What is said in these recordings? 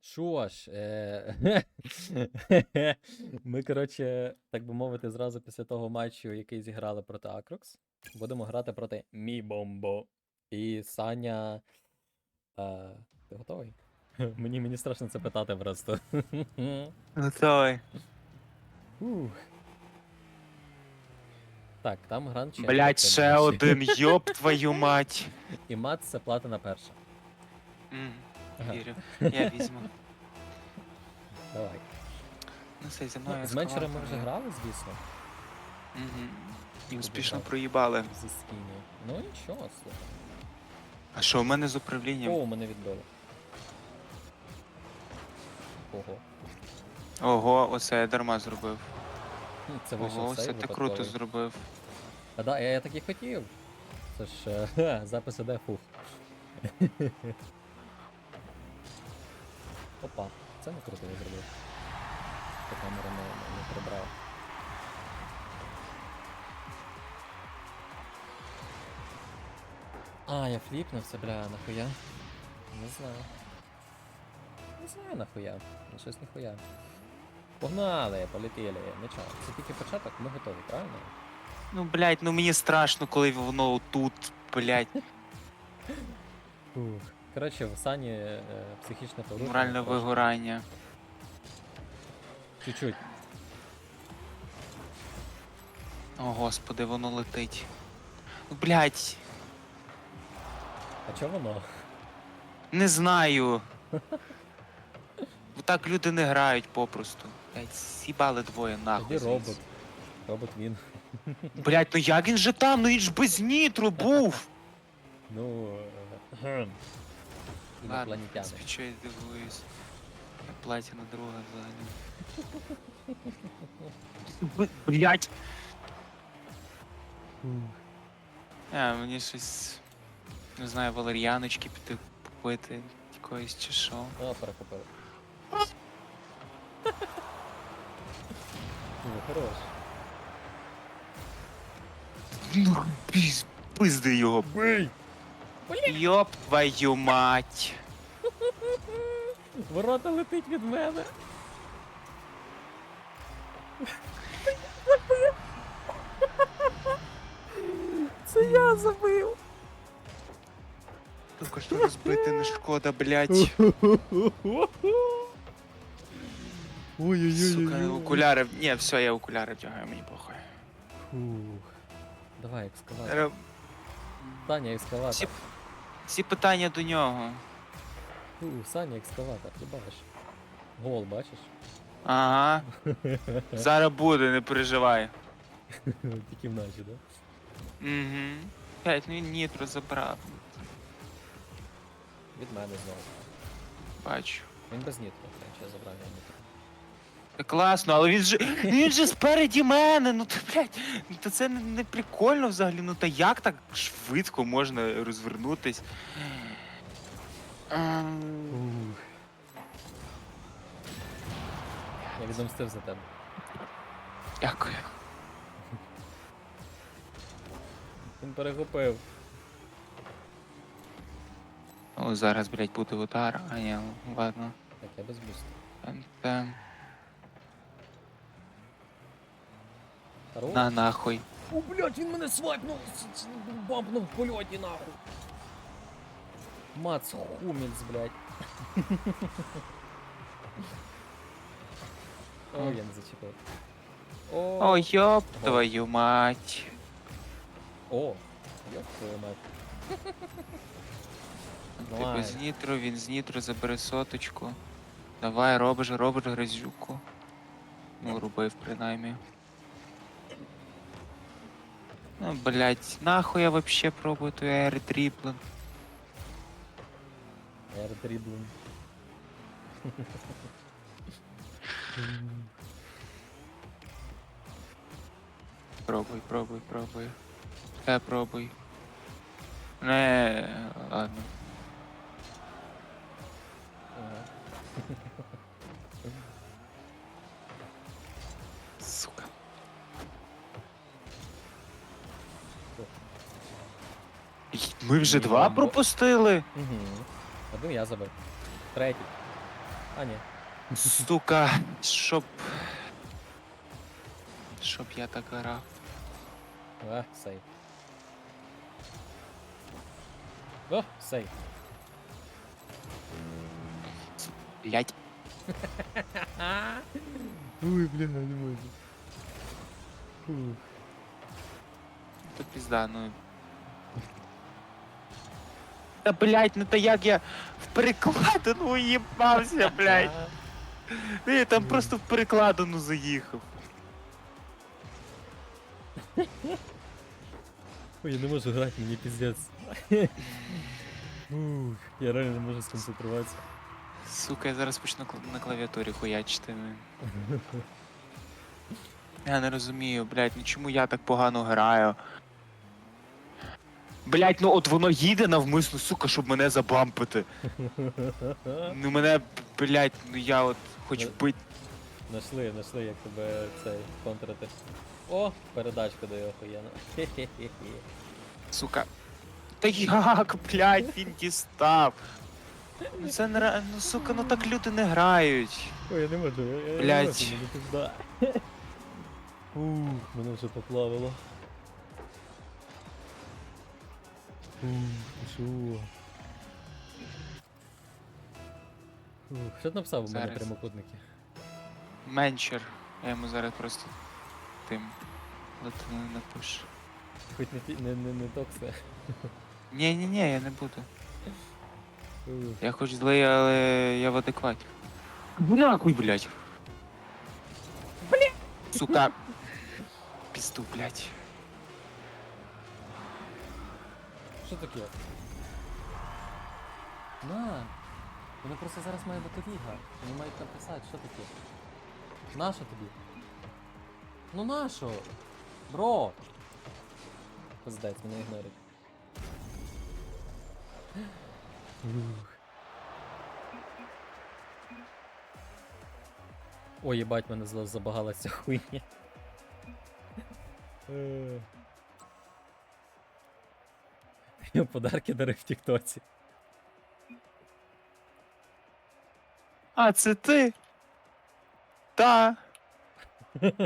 Що ж, е... ми, коротше, так би мовити, зразу після того матчу, який зіграли проти Акрокс, будемо грати проти Мі Бомбо. І Саня. Е... Ти готовий? Мені, мені страшно це питати просто. Готовий. Ух. Так, там грант ще. Блять, ще один, йоп твою мать. І мат це платина перша. М, Ага, Вірю, я візьму. давай. Ну все, зі Ну, з меншером ми вже грали, звісно. Мгм. І успішно проїбали. Зі скіні. Ну нічого, слухай. А що, у мене з управлінням? О, мене відбили. Ого. Ого, оце я дарма зробив. Хм, Це вийшов Ого, сейв це ти круто випадковий. зробив. А да, я, я так і хотів. Це ж е, запис іде фух. Опа, це не круто я зробив. Та камера не, не, не прибрала. А, я фліпнувся, бля, нахуя? Не знаю. Не знаю нахуя. Ну щось ніхуя. Погнали, полетіли. Нічого. Це тільки початок, ми готові, правильно? Ну, блять, ну мені страшно, коли воно тут, блять, Фух. Коротше, в Сані е, психічне порушення. моральне трошки. вигорання. Чуть-чуть. О, господи, воно летить. Ну, блять, А чого воно? не знаю. Так люди не грають попросту. Блять, сібали двоє нахуй. Тоді робот. звідси. Робот він. Блять, ну як він же там? Ну він ж без нітро був. Ну. е, Інопланетяни. я дивуюсь. Платіна друга взагалі. Блять. А, мені щось. Не знаю, валер'яночки піти купити якоїсь чи що. О, перехопили. Ну, хорош. Ну, піз- пизди його. Бий! Йоп твою мать. Ворота летить від мене. Це я забив. Тільки що розбити не шкода, блять. Ой-ой-ой. Сука, окуляри. Ні, все, я окуляри вдягаю, мені похуй. Фух. Давай, екскаватор. Саня, екскаватор. Всі- Всі питання до нього. Фу, Саня, екскаватор, ти бачиш. Гол, бачиш? Ага. Зараз буде, не переживай. Тільки в наші, да? Угу. П'ять, ну він нітро забрав. Від мене знову. Бачу. Він без нітро, я забрав його нітро. Класно, але він же. Він же спереді мене. Ну то блядь, ну то це не, не прикольно взагалі. Ну та як так швидко можна розвернутись? Ем, Ух. Я відомстив за тебе. Дякую. Він перехопив. О, зараз, блядь, буде удар. А ні, ну, ладно. Так, я без бусту. Там, Хорош. на нахуй. О, блядь, він мене свайпнув, бампнув в польоті, нахуй. Мац Хумельс, блядь. О, я не зачепив. О, О, йоп твою мать. О, ёб твою мать. Ти Давай. без нітро, він з нітро забере соточку. Давай, робиш, робиш грязюку. Ну, робив принаймні. Ну, блять, нахуй я вообще пробую той аертріплен. Аирдриблинг. Пробуй, пробуй, пробуй. Та пробуй. Не, ладно. Ага. Ми вже два пропустили. Угу. Один я забив. Третій. А, ні. Сука, щоб. Щоб я так грав. А, сейв. О, сейв. Блять. Ой, бля, не можу. Фух. То пізда, ну. Та блять, ну та як я в перекладину уїбався, блять. Ну я там просто в перекладину заїхав. Ой, я не можу грати, мені піздець. Ух, я реально не можу сконцентруватися. Сука, я зараз почну кл- на клавіатурі хуячити. ну. Я не розумію, блядь, ну чому я так погано граю? Блять, ну от воно їде навмисно, сука, щоб мене забампити. Ну мене, блять, ну я от хоч Ну, бить. Нашли, нашли, як тебе цей контрити. О, передачка до його охуєнна. Хе-хе-хе. Сука. Та як, блядь, він дістав. Ну це не ре- ну сука, ну так люди не грають. Ой, я не можу, я, я не Блядь. можу, мені пизда. Ух, мене вже поплавило. Що? Ух, що ти написав у мене Зараз. прямокутники? Менчер. Я йому зараз просто тим латину напишу. Хоч не, ті- не, не, не токсе. Ні, ні, ні, я не буду. Ух. Я хоч злий, але я в адекваті. Нахуй, блядь. Блядь. Сука. Пізду, блядь. Що таке? На! Воно просто зараз має бути ліга. Вони мають написати, що таке. Нащо тобі? Ну нащо? Бро! Пиздець, мене ігнорить. Ой, їбать, мене зла- забагала ця хуйня. Подарки дарив в Тіктоці. А, це ти? Та.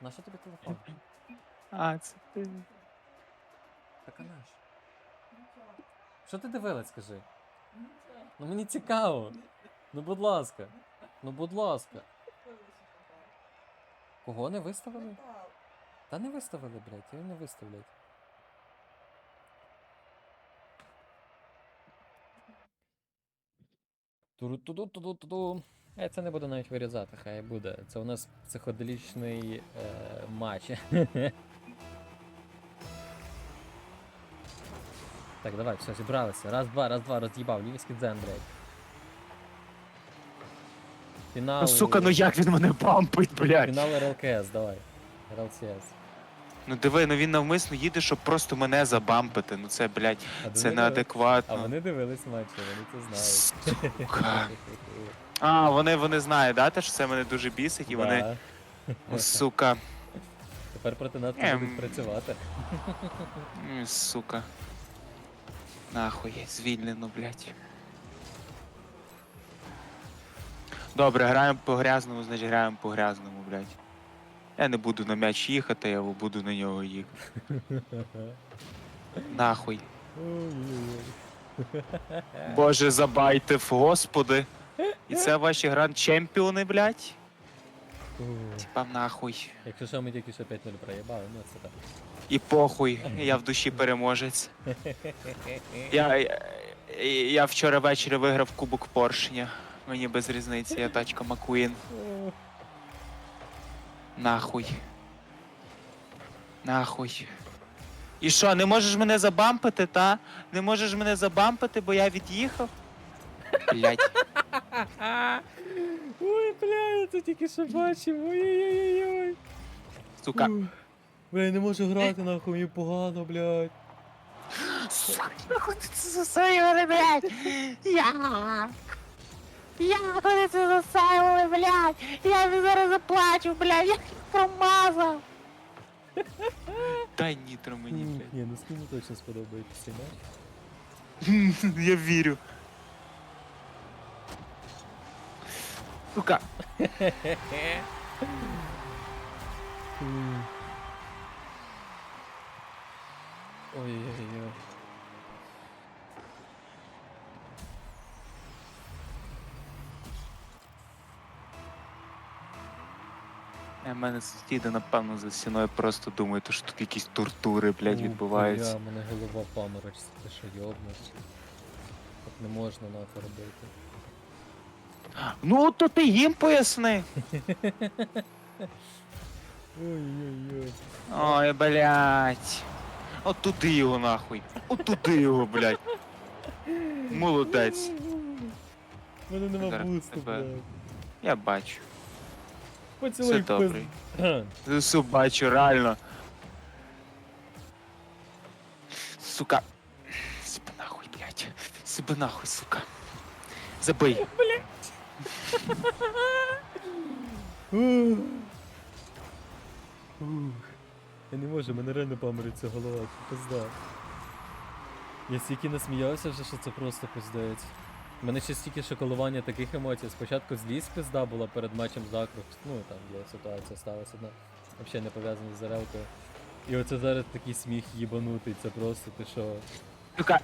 На що тобі телефон? А, це ти. Так а наш. Що ти дивилась, скажи? Ну мені цікаво. Ну будь ласка. Ну будь ласка. Кого не виставили? Та не виставили, блядь, його не виставлять. Туру-ту-ду-ту-ду-ту-ду. Я це не буду навіть вирізати, хай буде. Це у нас психоделічний е, матч. Так, давай, все, зібралися. Раз, два, раз, два, роз'їбав. Львівський дзен, блядь. Фінал. Ну, сука, ну як він мене бампить, блядь. Фінал РЛКС, давай. РЛЦС. Ну диви, ну він навмисно їде, щоб просто мене забампити. Ну це, блядь, А це вони диви- А вони дивились матчі, вони це знають. Сука. А, вони, вони знають, да, те, що це мене дуже бісить, і вони. Ну, сука. Тепер проти нас Ем. будуть працювати. Сука. Нахуй, звільнено, блядь. Добре, граємо по грязному, значить граємо по грязному, блядь. Я не буду на м'яч їхати, я буду на нього їхати. Нахуй. Боже, забайтив, господи. І це ваші гранд чемпіони, блядь? Типа нахуй. Якщо що, ми тільки що 5-0 проїбали, ну це так. І похуй, я в душі переможець. Я, я, я вчора ввечері виграв кубок поршня. Мені без різниці, я тачка Макуін. Нахуй. Нахуй. І що, не можеш мене забампити, та? Не можеш мене забампити, бо я від'їхав? Блять. Ой, бля, я це тільки що бачив. Ой-ой-ой. Сука. Бля, я не можу грати, нахуй, мені погано, блядь. Сука, нахуй ти це засаювали, блядь! Я! Як вони це засаювали, блядь? Я зараз заплачу, блядь, я їх промазав. Дай нітро мені, блядь. Ні, ну скину точно сподобається матч. Я вірю. Сука. Ой-ой-ой. У мене сусіди, напевно, за стіною просто думають, що тут якісь тортури, блядь, відбуваються. Бля, мене голова паморочиться, ти що йобнеш. Так не можна нахуй робити. Ну, то ти їм поясни. Ой-ой-ой. Ой, блядь. От туди його нахуй. От туди його, блядь. Молодець. У мене нема Зараз бусту, тебе- блядь. Я бачу. Поцілуй Все добре. пиз- Все бачу, реально. Сука. Себе нахуй, блядь. Себе нахуй, сука. Забий. Ух. Ух. Я не можу, мене реально памориться голова, це пизда. Я стільки насміявся вже, що це просто пиздець. У мене ще стільки шоколування таких емоцій. Спочатку злість пизда була перед матчем з Акрокс. Ну там є ситуація сталася одна. Взагалі не пов'язана з Зарелкою. І оце зараз такий сміх їбанутий, це просто ти що. Сука.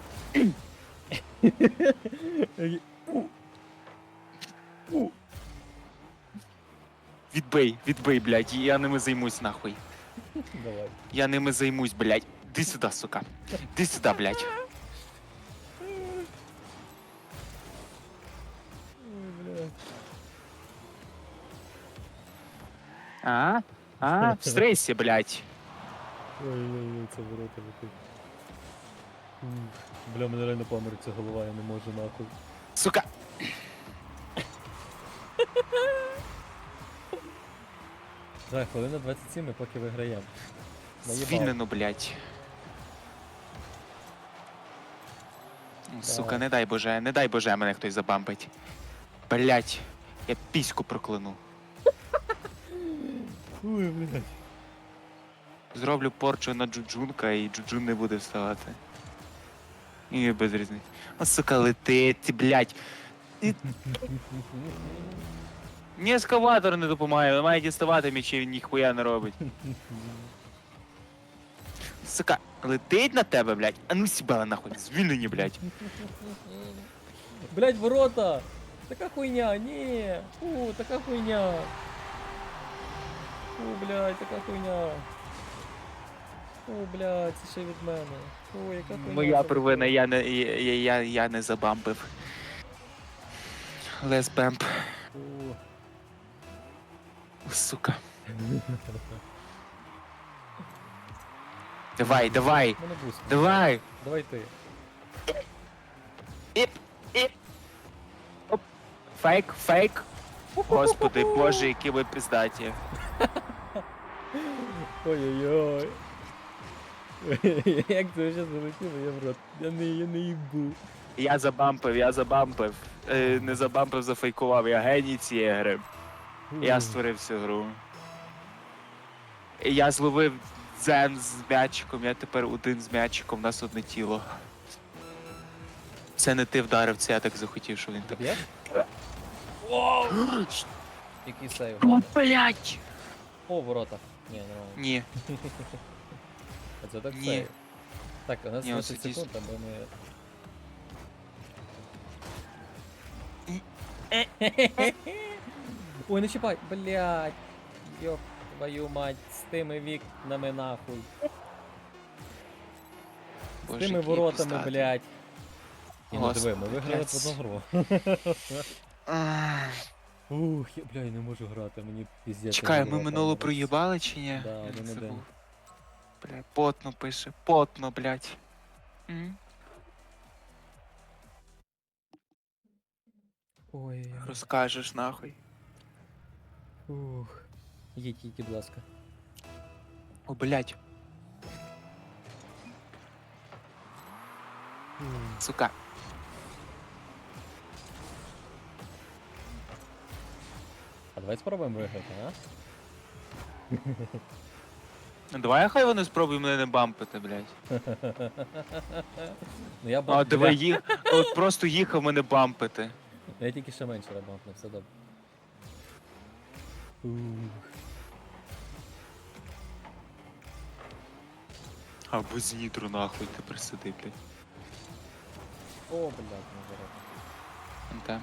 Відбий, відбий, блядь. Я ними займусь, нахуй. Давай. Я ними займусь, блядь. Іди сюди, сука. Іди сюди, блядь. А? А? В стресі, блядь. Ой-ой-ой, це ворота летить. Бля, мене реально помериться голова, я не можу нахуй. Сука. Так, хвилина 27 і поки виграємо. Наїбав. Звільнено, блядь. Сука, не дай боже, не дай боже, мене хтось забампить. Блять, я піську прокляну. Ой, блядь. Зроблю порчу на Джуджунка і Джуджун не буде вставати. І без різниці. А сука, летить, блять. І... Ні ескаватор не допомагає, він має діставати м'ячі, він ніхуя не робить. Сука, летить на тебе, блять. А ну сібала нахуй, звільнені, блять. Блядь, ворота! Така хуйня, ні! Фу, така хуйня! Фу, блядь, така хуйня. Фу, блядь, це ще від мене. Фу, яка хуйня. Моя це провина, я не, я, я, я, я не забампив. Лес бемп, сука. Давай, давай, Мене буст. давай. Давай ти. Іп, іп. Оп. Фейк, фейк. Господи, боже, які ви піздаті. Ой-ой-ой. Як це зараз залетіло, я в рот. Я не, я не їбу. Я забампив, я забампив. Е, не забампив, зафейкував. Я геній цієї гри. Я створив цю гру. Я зловив дзен з м'ячиком, я тепер один з м'ячиком, у нас одне тіло. Це не ти вдарив, це я так захотів, що він так. Є? Який сейв? О, блядь! О, ворота. Ні, нормально. Ні. А це так Ні. сейв. Так, у нас Ні, 10 ось секунд, аби ми... Ой, не чіпай, блядь. Йоп, твою мать, з тими вікнами нахуй. З Боже, тими які воротами, піздати. блядь. Ні, ну диви, ми виграли одну гру. Ах, Ух, я, бля, я не можу грати, мені піздець. Чекай, ми минуло проїбали чи ні? Да, Я один-один. забув. Бля, потно пише, потно, блядь. М? Ой, Розкажеш нахуй. ух. Їдь, їдь, будь ласка. О, блядь, Ух. сука. Давай спробуємо виграти, а? Ну, Давай хай вони спробують мене не бампити, блядь. Ну я А, диви, їх. От просто їхав мене бампити. Я тільки ще менше бампнув, все добре. Ух. А без нітро нахуй ти присиди, блядь. О, блядь, не зараз. Та.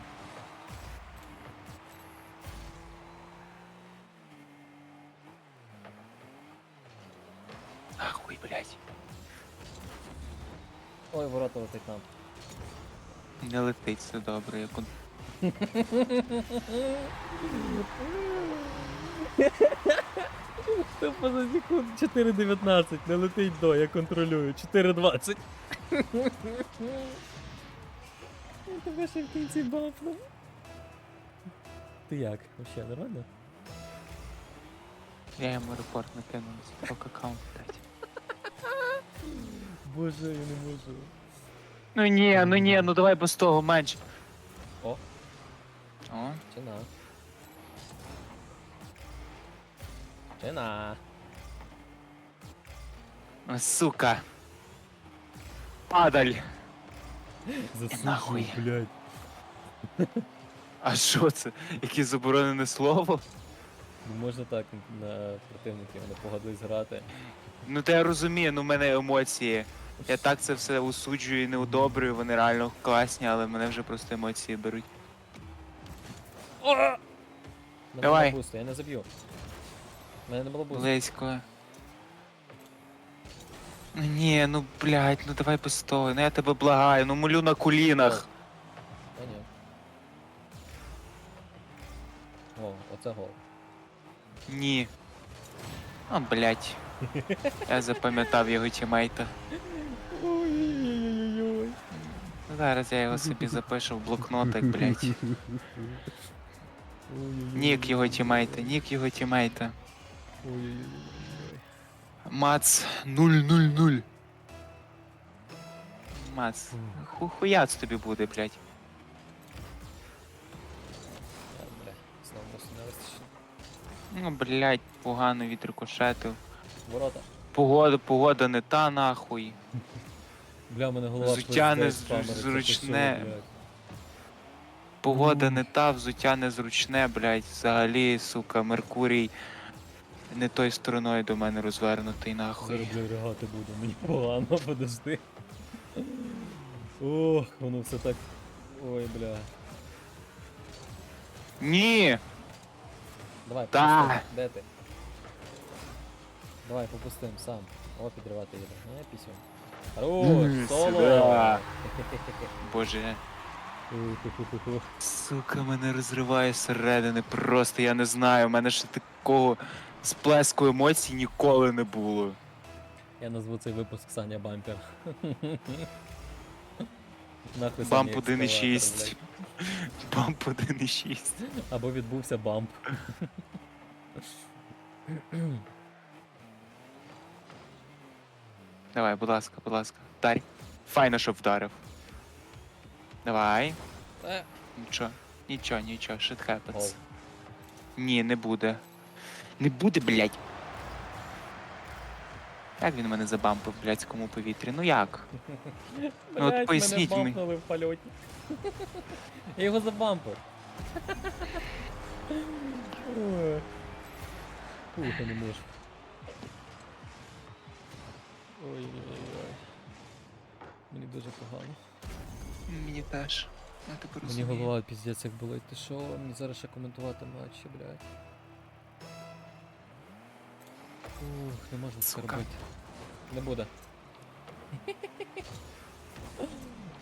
Ой, ворота летить нам. Не летить все добре, як он. Тупо за секунд 4.19, не летить до, я контролюю. 4.20. Я тебе ще в кінці бафнув. Ти як? Вообще нормально? Я йому репорт накинув рок аккаунт, блядь. Боже, я не можу. Ну ні, ну ні, ну давай без того менш. О. О. Чина. Чина. О, Сука. Падаль. Засушую, Нахуй. блядь. А що це? Яке заборонене слово? Не можна так на противників не погодились грати. Ну та я розумію, ну в мене емоції. Я так це все усуджую і не одобрюю, вони реально класні, але мене вже просто емоції беруть. Мене Давай. не бусту, я не заб'ю. Мене не було бусту. Близько. Ну ні, ну блядь, ну давай того. Ну я тебе благаю, ну молю на колінах. Та ні. О, оце гол. Ні. А, блядь. Я запам'ятав його тімейта. Зараз я його собі запишу в блокнотик, блядь. Нік його тімейта, нік його тімейта. Мац 000. Мац. Ху хуяц тобі буде, блядь. А, бля, знову просто не вистачить. Ну, блядь, погано відрикошетив. Ворота. Погода, погода не та нахуй. Бля, мене голова Взуття не з- зручне. Погода не та, взуття незручне, блядь. Взагалі, сука, Меркурій не той стороною до мене розвернутий, нахуй. Зараз, бля, ригати буду, мені погано, подожди. Ох, воно все так. Ой, бля. Ні! Давай, Та. попустим. Де ти? Давай, попустим, сам. О, підривати їде. Не, пісюн. Хорош, соло! Боже. Сука, мене розриває зсередини. Просто я не знаю. У мене ще такого сплеску емоцій ніколи не було. Я назву цей випуск Саня Бампер. Нахуй Бамп Саня 1.6. екскаватор, Бамп 1.6. блядь. Або відбувся бамп. Давай, будь ласка, будь ласка. Вдарь. Файно, щоб вдарив. Давай. Е, Нічого, нічого, нічого, shit happens. гол. Ні, не буде. Не буде, блядь. Як він мене забампив в блядському повітрі? Ну як? Ну, от поясніть мене мені. бампнули в польоті. Я його забампив. Ой. Ух, не можу. Ой-ой-ой. Мені дуже погано. Мені теж. Я тебе Мені розумію. голова піздець як болить. Ти що? Мені зараз ще коментувати матчі, блядь. Ух, не можна це Сука. робити. Не буде.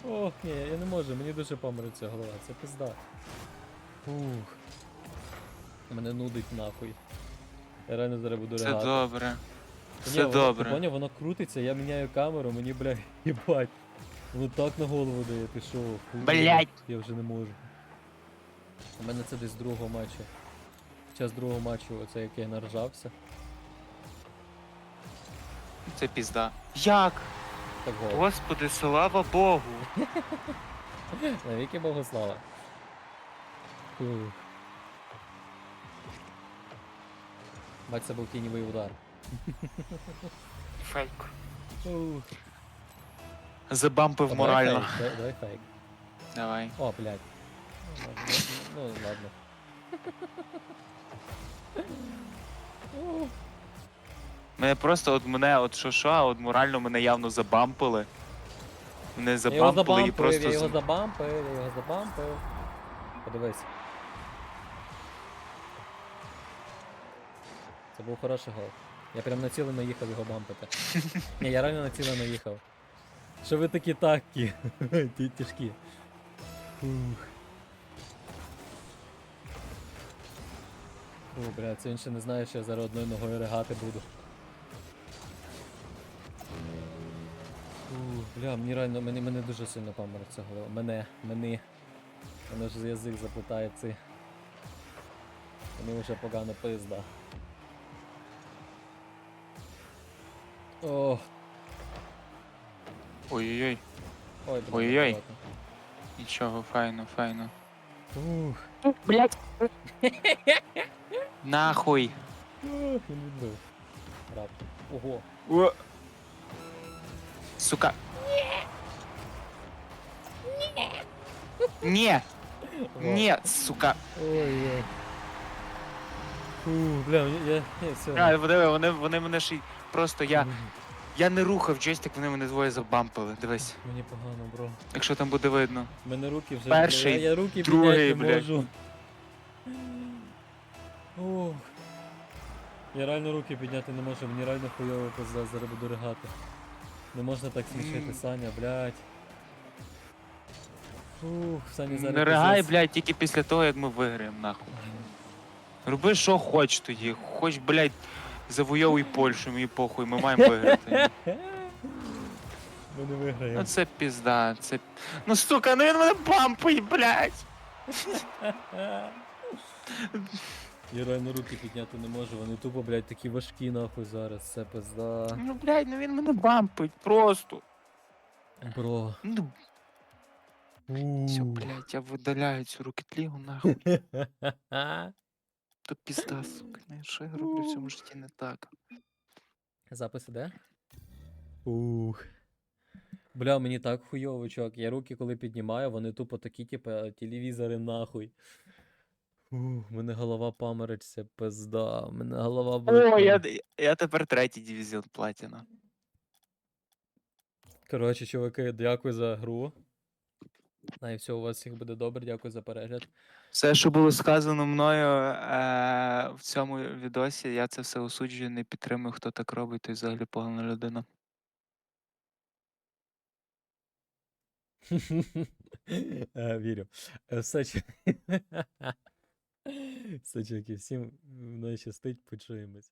Ох, ні, я не можу, мені дуже помриться голова, це пизда. Ух. Мене нудить нахуй. Я реально зараз буду ригати. добре. Все ні, воно- добре. Поняв, воно крутиться, я міняю камеру, мені, бля, їбать. Воно так на голову дає, ти що? Блядь. Я вже не можу. У мене це десь з другого матчу. Під час другого матчу, оце як я наржався. Це пізда. Як? Так гол. Господи, слава Богу. Навіки Богослава. Фух. Бать, це був тіньовий удар. Фейк. Ух. Забампив Давай морально. фейк, давай- Давай фейк. Давай. О, блядь. Ну, ладно, Ну, ладно. Мене просто от мене, от що що, а от морально мене явно забампили. Мене Я забампили і просто. я його з- забампив, я його забампив. Подивись. Це був хороший гол. Я прям націлено їхав його бампити. Ні, я реально націлено їхав. Що ви такі такі? Ті тяжкі. Фух. Фу, бля, це він ще не знає, що я зараз одною ногою ригати буду. Фу, бля, мені реально, мене, мене дуже сильно паморочиться голова. Мене, мене. Мене ж язик заплутає цей. Мені вже погано пизда. Ох, Ой-ой-ой. ой, блін, Ой-ой-ой. акуратно. Нічого, файно, файно. Ух, Блять. Нахуй. ух, він відбив. Раптом. Ого. О. Сука. Ні. Ні, сука. Ой-ой. Фу, бля, мені- я, я, все. А, вони, вони, вони мене ще й просто я. Я не рухав джойстик, вони мене двоє забампили. Дивись. Мені погано, бро. Якщо там буде видно. У мене руки вже. Перший, бля, я, руки другий, підняти не блядь. можу. Ох. Я реально руки підняти не можу, мені реально хуйово пизда, зараз буду ригати. Не можна так смішити, Саня, блядь. Фух, Саня зараз. Не ригай, пиздець. блядь, тільки після того, як ми виграємо, нахуй. Роби, що хоч тоді. Хоч, блядь, завойовуй Польщу, мені похуй, ми маємо виграти. Ми не виграємо. Ну це пізда, це. Ну сука, ну він мене бампить, блядь! Я реально руки підняти не можу, вони тупо, блядь, такі важкі нахуй зараз, це пизда. Ну, блядь, ну він мене бампить, просто. Бро. Ну, все, блядь, я видаляю цю рукетлігу, нахуй. То пізда, сука. Ну, що я роблю в цьому житті не так? Запис іде? Ух. Бля, мені так хуйово, чувак. Я руки коли піднімаю, вони тупо такі, типу, телевізори нахуй. Ух, мене голова паморочиться, пизда. Мене голова О, я, я тепер третій дивізіон платіна. Коротше, чуваки, дякую за гру. Най все, у вас всіх буде добре, дякую за перегляд. Все, що було сказано мною е- в цьому відосі, я це все осуджую, не підтримую, хто так робить, той взагалі погана людина. Е, Вірю. Е, Все, чуваки, всім мною щастить, почуємось.